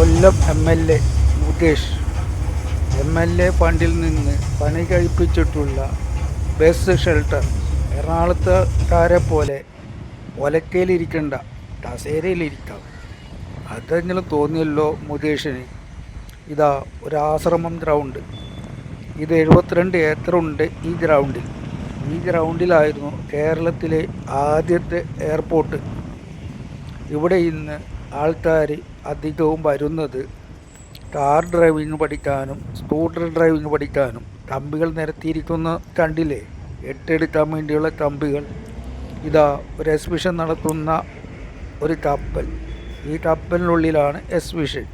Kollam M L A Mukesh. M L A ഫണ്ടിൽ നിന്ന് പണി കഴിപ്പിച്ചിട്ടുള്ള ബസ് ഷെൽട്ടർ എറണാകുളത്തുകാരെ പോലെ ഒലക്കയിലിരിക്കണ്ട കസേരയിലിരിക്കാം അതെങ്കിലും തോന്നിയല്ലോ മുകേഷിന്. ഇതാ ഒരാശ്രമം ഗ്രൗണ്ട്. ഇത് എഴുപത്തിരണ്ട് ഏക്കറുണ്ട് ഈ ഗ്രൗണ്ടിൽ. ഈ ഗ്രൗണ്ടിലായിരുന്നു കേരളത്തിലെ ആദ്യത്തെ എയർപോർട്ട്. ഇവിടെ ഇന്ന് ആൾക്കാർ അധികവും വരുന്നത് കാർ ഡ്രൈവിംഗ് പഠിക്കാനും സ്കൂട്ടർ ഡ്രൈവിംഗ് പഠിക്കാനും. കമ്പികൾ നിരത്തിയിരിക്കുന്ന കണ്ടില്ലേ? എട്ടെടുക്കാൻ വേണ്ടിയുള്ള കമ്പികൾ ഇതാ ഒരു എക്സിബിഷൻ നടത്തുന്ന ഒരു കപ്പൽ ഈ കപ്പലിനുള്ളിലാണ് എക്സിബിഷൻ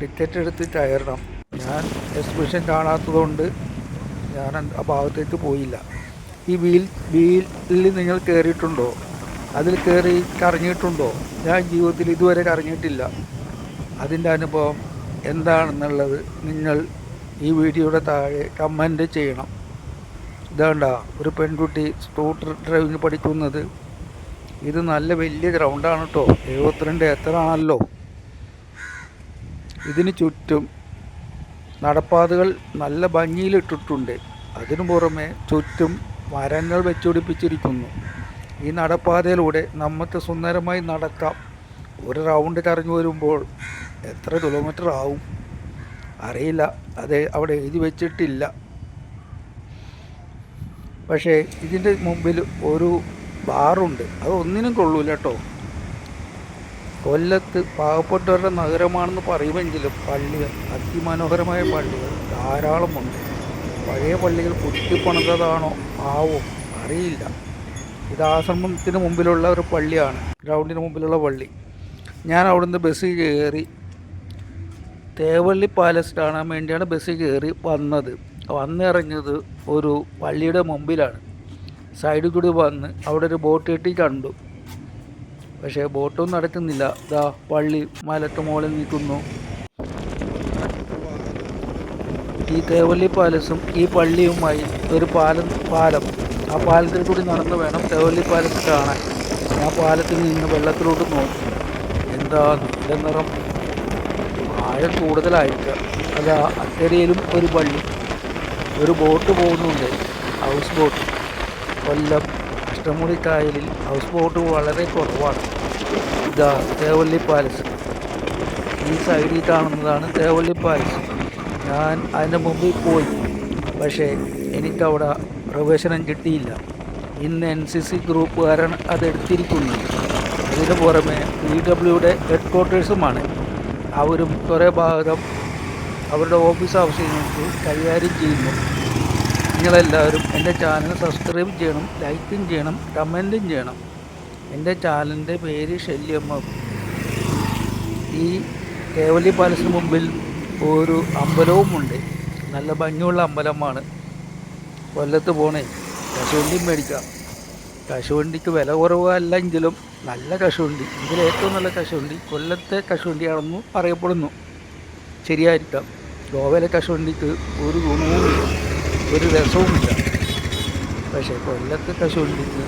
ടിക്കറ്റ് എടുത്ത് കയറണം. ഞാൻ എക്സിബിഷൻ കാണാത്തതുകൊണ്ട് ഞാൻ ആ ഭാഗത്തേക്ക് പോയില്ല. ഈ വീൽ വീലിൽ നിങ്ങൾ കയറിയിട്ടുണ്ടോ? അതിൽ കയറി കറങ്ങിയിട്ടുണ്ടോ? ഞാൻ ജീവിതത്തിൽ ഇതുവരെ കറങ്ങിയിട്ടില്ല. അതിന്റെ അനുഭവം എന്താണെന്നുള്ളത് നിങ്ങൾ ഈ വീഡിയോയുടെ താഴെ കമന്റ് ചെയ്യണം. ഇതാണ്ട ഒരു പെൺകുട്ടി സ്കൂട്ടർ ഡ്രൈവിംഗ് പഠിക്കുന്നത്. ഇത് നല്ല വലിയ ഗ്രൗണ്ടാണ് കേട്ടോ എഴുപത്തിരണ്ട് ഏക്കറാണല്ലോ ഇതിന് ചുറ്റും നടപ്പാതകൾ നല്ല ഭംഗിയിലിട്ടിട്ടുണ്ട്. അതിനു പുറമെ ചുറ്റും മരങ്ങൾ വെച്ചുപിടിപ്പിച്ചിരിക്കുന്നു ഈ നടപ്പാതയിലൂടെ നമുക്ക് സുന്ദരമായി നടക്കാം. ഒരു റൗണ്ട് കറങ്ങി വരുമ്പോൾ എത്ര കിലോമീറ്റർ ആവും? അറിയില്ല. അത് അവിടെ എഴുതി വെച്ചിട്ടില്ല. പക്ഷേ ഇതിന്റെ മുമ്പിൽ ഒരു ബാറുണ്ട് അത് ഒന്നിനും കൊള്ളൂല കേട്ടോ കൊല്ലത്ത് പാവപ്പെട്ടവരുടെ നഗരമാണെന്ന് പറയുമെങ്കിലും പള്ളികൾ അതിമനോഹരമായ പള്ളികൾ ധാരാളമുണ്ട് പഴയ പള്ളികൾ കുത്തിപ്പണിതതാണോ ആവോ? അറിയില്ല. ഇത് ആശ്രമത്തിന് മുമ്പിലുള്ള ഒരു പള്ളിയാണ്. ഗ്രൗണ്ടിന് മുമ്പിലുള്ള പള്ളി. ഞാൻ അവിടുന്ന് ബസ്സിൽ കയറി തേവള്ളി പാലസ് കാണാൻ വേണ്ടിയാണ് ബസ്സിൽ കയറി വന്നത്. വന്നിറങ്ങിയത് ഒരു പള്ളിയുടെ മുമ്പിലാണ്. സൈഡിൽ കൂടി വന്ന് അവിടെ ഒരു ബോട്ട് കെട്ടി കണ്ടു. പക്ഷേ ബോട്ടൊന്നും നടക്കുന്നില്ല. ഇതാ പള്ളി മലത്ത് മുകളിൽ നിൽക്കുന്നു. ഈ തേവള്ളി പാലസും ഈ പള്ളിയുമായി ഒരു പാലം പാലം. ആ പാലത്തിൽ കൂടി നടന്നു വേണം തേവള്ളി പാലസ് കാണാൻ. ആ പാലത്തിൽ നിന്ന് വെള്ളത്തിലോട്ട് നോക്കി. എന്താ നീല നിറം? ആഴം കൂടുതലായിരിക്കാം. അല്ല അക്കരയിലും ഒരു പള്ളി ഒരു ബോട്ട് പോകുന്നുണ്ട് ഹൗസ് ബോട്ട് കൊല്ലം അഷ്ടമുടി കായലിൽ ഹൗസ് ബോട്ട് വളരെ കുറവാണ്. ഇതാ തേവള്ളി പാലസ്. ഈ സൈഡിൽ കാണുന്നതാണ് തേവള്ളി പാലസ്. ഞാൻ അതിന്റെ മുമ്പിൽ പോയി പക്ഷേ എനിക്കവിടെ പ്രവേശനം കിട്ടിയില്ല. ഇന്ന് എൻ സി സി ഗ്രൂപ്പുകാരാണ് അത് അതിന് പുറമെ പി ഡബ്ല്യുടെ ഹെഡ് ക്വാർട്ടേഴ്സുമാണ് അവരും കുറേ ഭാഗം അവരുടെ ഓഫീസ് ആവശ്യങ്ങൾക്ക് കൈകാര്യം ചെയ്യുന്നു. നിങ്ങളെല്ലാവരും എന്റെ ചാനൽ സബ്സ്ക്രൈബ് ചെയ്യണം ലൈക്കും ചെയ്യണം കമന്റും ചെയ്യണം. എന്റെ ചാനലിന്റെ പേര് ശല്യമ്മ. ഈ കേവലി പാലസിന് മുമ്പിൽ ഒരു അമ്പലവുമുണ്ട്. നല്ല ഭംഗിയുള്ള അമ്പലമാണ്. കൊല്ലത്ത് പോണേ. കശുവണ്ടിയും മേടിക്കാം. കശുവണ്ടിക്ക് വില കുറവല്ലെങ്കിലും നല്ല കശുവണ്ടി. ഇതിലേറ്റവും നല്ല കശുവണ്ടി കൊല്ലത്തെ കശുവണ്ടിയാണെന്ന് പറയപ്പെടുന്നു. ശരിയായിരിക്കാം. ഗോവയിലെ കശുവണ്ടിക്ക് ഒരു ഗുണവുമില്ല ഒരു രസവുമില്ല. പക്ഷേ കൊല്ലത്തെ കശുവണ്ടിക്ക്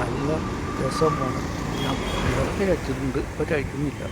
നല്ല രസമാണ്. ഞാൻ കഴിച്ചിട്ടുണ്ട് ഇപ്പോൾ കഴിക്കുന്നില്ല.